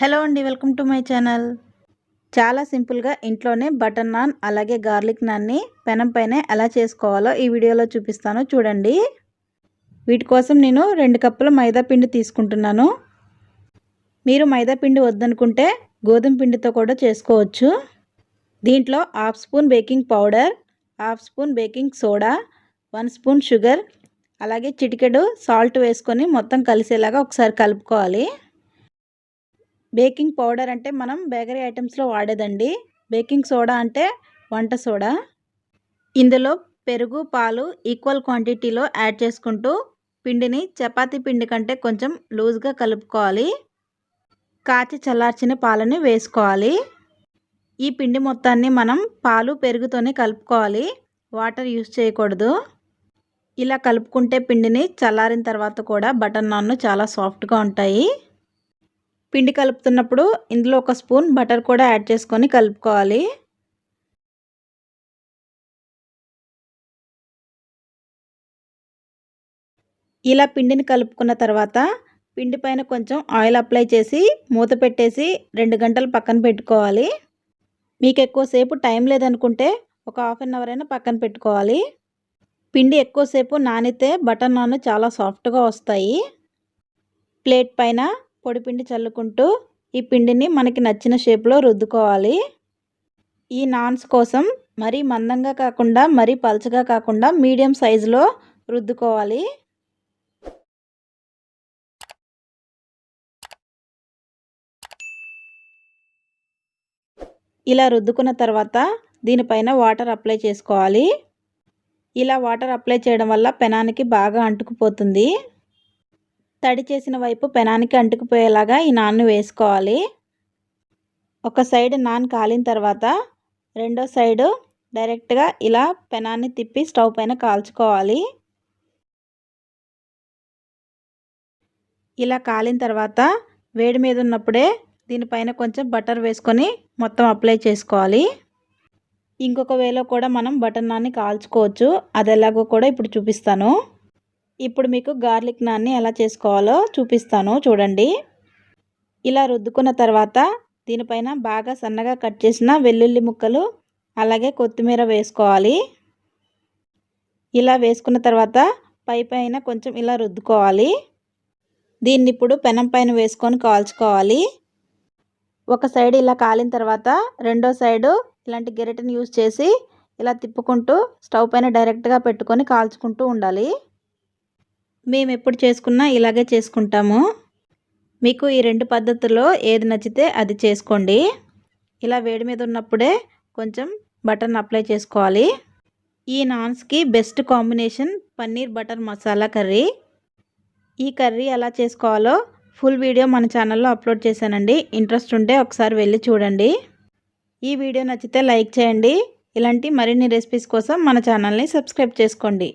Hello అండి welcome to my channel. చాలా సింపుల్గా ఇంట్లోనే బటర్ నాన్ అలాగే గార్లిక్ నాన్ని పెనం పైన ఎలా చేసుకోవాలో ఈ వీడియోలో చూపిస్తాను. చూడండి. వీటి కోసం నేను రెండు కప్పుల మైదా పిండి తీసుకుంటున్నాను. మీరు మైదా పిండి వద్దనుకుంటే గోధుమ పిండితో కూడా చేసుకోవచ్చు. దీంట్లో half spoon baking powder half spoon baking soda one spoon sugar అలాగే చిటికెడు సాల్ట్ వేసుకొని మొత్తం కలిసేలాగా ఒకసారి కలుపుకోవాలి. బేకింగ్ పౌడర్ అంటే మనం బేకరీ ఐటమ్స్లో వాడేదండి. బేకింగ్ సోడా అంటే వంట సోడా. ఇందులో పెరుగు పాలు ఈక్వల్ క్వాంటిటీలో యాడ్ చేసుకుంటూ పిండిని చపాతీ పిండి కంటే కొంచెం లూజ్గా కలుపుకోవాలి. కాచి చల్లార్చిన పాలని వేసుకోవాలి. ఈ పిండి మొత్తాన్ని మనం పాలు పెరుగుతోనే కలుపుకోవాలి. వాటర్ యూస్ చేయకూడదు. ఇలా కలుపుకుంటే పిండిని చల్లారిన తర్వాత కూడా బటర్ నాన్ను చాలా సాఫ్ట్గా ఉంటాయి. పిండి కలుపుతున్నప్పుడు ఇందులో ఒక స్పూన్ బటర్ కూడా యాడ్ చేసుకొని కలుపుకోవాలి. ఇలా పిండిని కలుపుకున్న తర్వాత పిండి పైన కొంచెం ఆయిల్ అప్లై చేసి మూత పెట్టేసి రెండు గంటలు పక్కన పెట్టుకోవాలి. మీకు ఎక్కువసేపు టైం లేదనుకుంటే ఒక హాఫ్ అన్ అవర్ అయినా పక్కన పెట్టుకోవాలి. పిండి ఎక్కువసేపు నానితే బటర్ నాన్ చాలా సాఫ్ట్గా వస్తాయి. ప్లేట్ పైన పొడిపిండి చల్లుకుంటూ ఈ పిండిని మనకి నచ్చిన షేప్లో రుద్దుకోవాలి. ఈ నాన్స్ కోసం మరీ మందంగా కాకుండా మరీ పలచగా కాకుండా మీడియం సైజులో రుద్దుకోవాలి. ఇలా రుద్దుకున్న తర్వాత దీనిపైన వాటర్ అప్లై చేసుకోవాలి. ఇలా వాటర్ అప్లై చేయడం వల్ల పెనానికి బాగా అంటుకుపోతుంది. తడి చేసిన వైపు పెనానికి అంటుకుపోయేలాగా ఈ నాన్ను వేసుకోవాలి. ఒక సైడ్ నాన్ కాలిన తర్వాత రెండో సైడు డైరెక్ట్గా ఇలా పెనాన్ని తిప్పి స్టవ్ పైన కాల్చుకోవాలి. ఇలా కాలిన తర్వాత వేడి మీద ఉన్నప్పుడే దీనిపైన కొంచెం బటర్ వేసుకొని మొత్తం అప్లై చేసుకోవాలి. ఇంకొక వేలో కూడా మనం బటర్ నాన్ని కాల్చుకోవచ్చు. అది ఎలాగో కూడా ఇప్పుడు చూపిస్తాను. ఇప్పుడు మీకు గార్లిక్ నాన్ని ఎలా చేసుకోవాలో చూపిస్తాను చూడండి. ఇలా రుద్దుకున్న తర్వాత దీనిపైన బాగా సన్నగా కట్ చేసిన వెల్లుల్లి ముక్కలు అలాగే కొత్తిమీర వేసుకోవాలి. ఇలా వేసుకున్న తర్వాత పై పైన కొంచెం ఇలా రుద్దుకోవాలి. దీన్ని ఇప్పుడు పెనం పైన వేసుకొని కాల్చుకోవాలి. ఒక సైడ్ ఇలా కాలిన తర్వాత రెండో సైడు ఇలాంటి గెరెటని యూజ్ చేసి ఇలా తిప్పుకుంటూ స్టవ్ పైన డైరెక్ట్గా పెట్టుకొని కాల్చుకుంటూ ఉండాలి. మేము ఎప్పుడు చేసుకున్నా ఇలాగే చేసుకుంటాము. మీకు ఈ రెండు పద్ధతుల్లో ఏది నచ్చితే అది చేసుకోండి. ఇలా వేడి మీద ఉన్నప్పుడే కొంచెం బటర్ని అప్లై చేసుకోవాలి. ఈ నాన్స్కి best combination paneer butter masala curry. ఈ కర్రీ ఎలా చేసుకోవాలో ఫుల్ వీడియో మన ఛానల్లో అప్లోడ్ చేశానండి. ఇంట్రెస్ట్ ఉంటే ఒకసారి వెళ్ళి చూడండి. ఈ వీడియో నచ్చితే లైక్ చేయండి. ఇలాంటి మరిన్ని రెసిపీస్ కోసం మన ఛానల్ని సబ్స్క్రైబ్ చేసుకోండి.